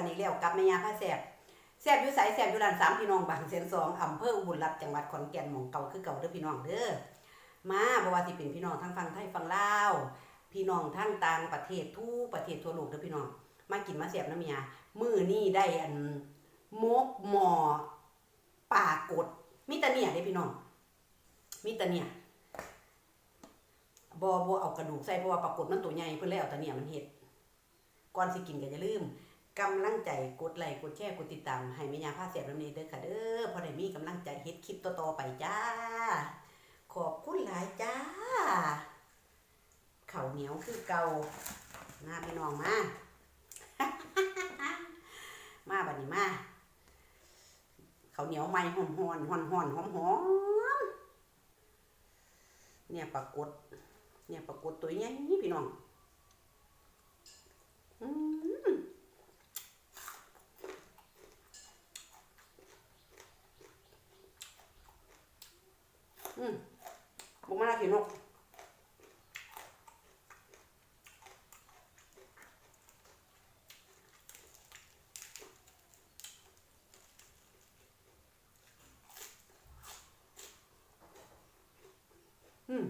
กันอีกแล้วกับแม่ยาผ้าแสบแสบอยู่ไสแสบอยู่ร้านสามพี่น้องบางเสียนสองอำเภออุบลรัตน์จังหวัดขอนแก่นหม่องเก่าคือเก่าเด้อพี่น้องเด้อมาบ่ว่าสิเป็นพี่น้องทั้งฝั่งไทยฝั่งลาวพี่น้องทั้งต่างประเทศทุกประเทศทั่วโลกเด้อพี่น้องมากินมาแสบน้ำเมียมือนี้ได้อันมกหมอป่ากดมีแต่เนี่ยเด้พี่น้องมีแต่เนี่ยบอบเอากระดูกใส่เพราะว่าปรากฏมันตัวใหญ่เพื่อแล้วแต่เนี่ยมันเห็ดก่อนสิกินก็อย่าลืม กำลังใจกดไลค์กดแชร์กดติดตามให้แม่ยาผ้าเสียบแบบนี้เด้อค่ะเด้อพอได้มีกำลังใจเฮ็ดคลิปต่อๆไปจ้า ขอบคุณหลายจ้าเข้าเหนียวคือเก่ามาพี่น้องมา มาบัดนี้มาเข้าเหนียวใหม่หอมๆหอนๆหอมๆเนี่ยปรากฏเนี่ยปรากฏตัวใหญ่นี่พี่น้องอืมอืมบุกมาแล้ว พี่นกอืม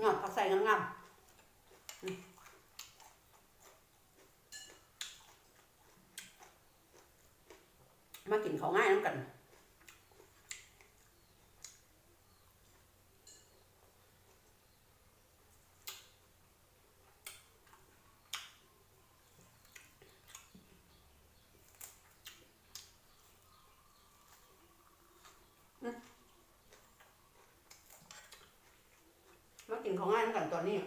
งอดผักใส่งามๆมากินเขาง่ายน้ำกัน กินของง่ายน้ำกันตอนนี้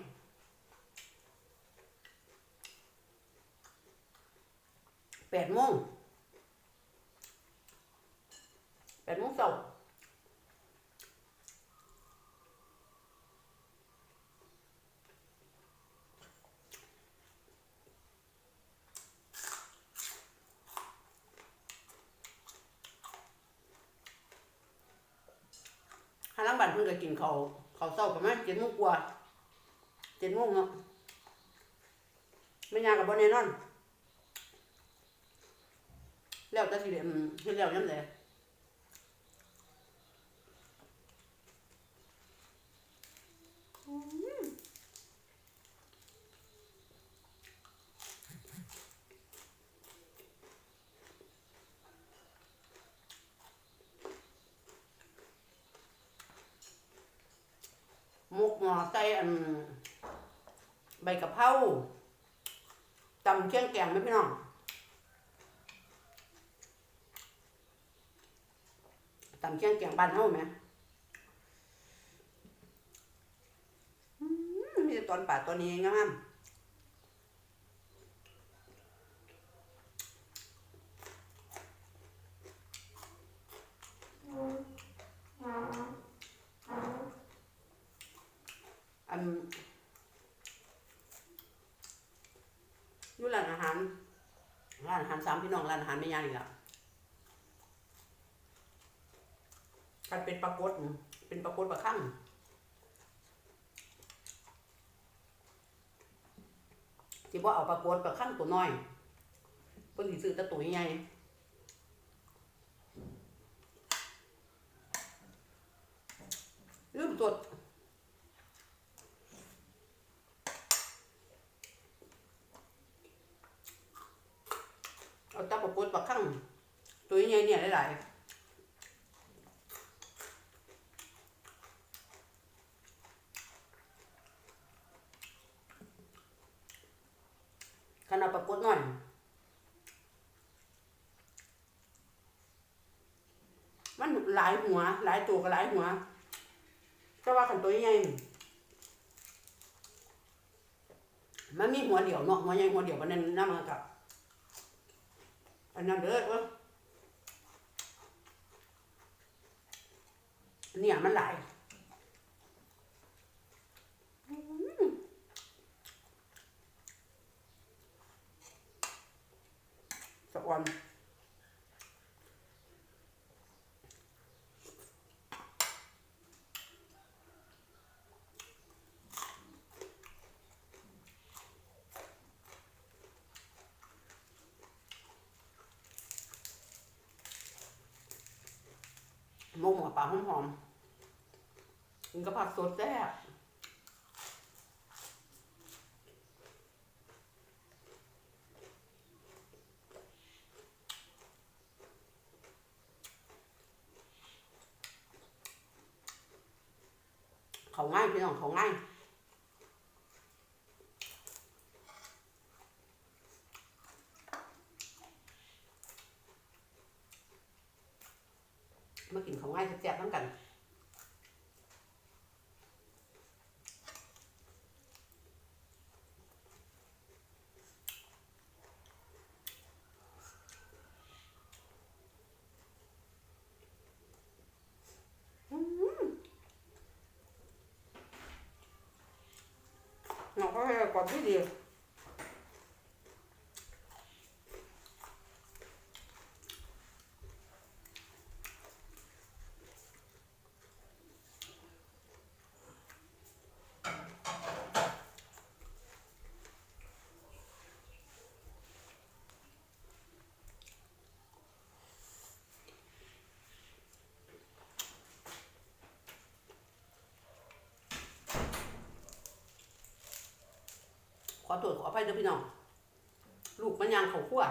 แปดโมงแปดโมงเช้าห้าลังบันเพิ่งก็กินเขาว เขาเศร้าประมาณเจ็ดโมงกว่าเจ็ดโมงเนาะไม่ยากกับบนแน่นอนแล้วแต่สิเดมเฮ็ดแล้วยังไงอืมกหม อใส่อันใบกะเพราตำเชียงแกงไหมพี่น้องตำเชียงแกงบ้านเฮาไหมมีแต่ตอนป่าตอนนี้งามอั อยู่ร้านอาหารร้านอาหารสามพี่น้องร้านอาหารไม่ยากนี่แหละคันเป็นปลากดเป็นปลากดปลาข้างที่ว่าเอาปลากดปลาข้างตัวน้อยเพิ่นสิซื้อต่ตัวใหญ่ลืมสดเอาแตัปลากดปลาข้างตัวใหญ่เนี่ยหลายๆขนาดปรากฏหน่อยมันหลายหัว หลายตัวกับหลายหัวแต่ว่าขันตัวใหญ่มันมีหัวเดียวเนาะหัวใหญ่หัวเดียวมันนั่นน้ำมันกับ อันนั้นเด้อเออเนี่ยมันหลายสะออน มกหับปลาหอมหอมกินกับผักสดแซ่บเขาง่ายพี่น้องเขาง่าย มากินของง่ายแซ่บๆน้ำกันอืมหนังก็ให้กรอบที่ดี ขอตรวจขออภัยเด้อพี่น้อง ลูกมันยางเขาขั้ว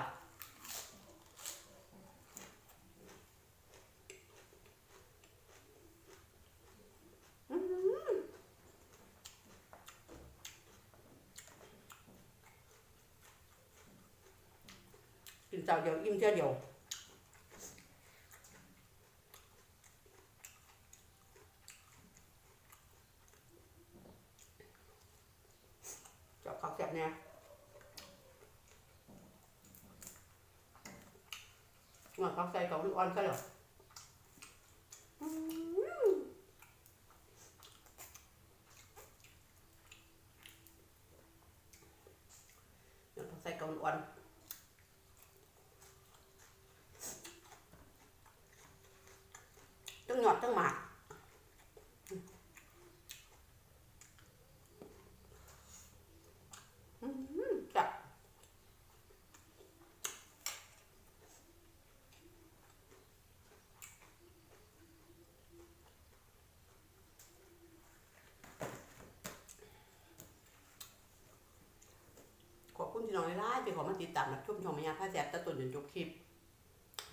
อื้อหือกินเจ้าเดียวอิ่มเจ้าเดียว จับบเนี่ยมาผักใส่กับลูกอ่อนใส่หรอใส่กับลูอ่อนตั้งหยอดตั้งหมากอืมจับ พี่น้องไล่ที่เขอมาติดตามรับชมช่องมายาผ้าแสบตะตุนจนจบคลิป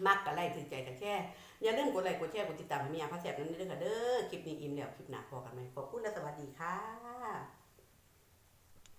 มากกับไลค์ถือใจกับแช่อย่าลืมกดไลค์กดแชร์กดติดตามมายาผ้าแสบนั้นด้วยค่ะเด้อคลิปนี้อิ่มแล้วคลิปหน้าพอกันไหมขอบคุณและสวัสดีค่ะ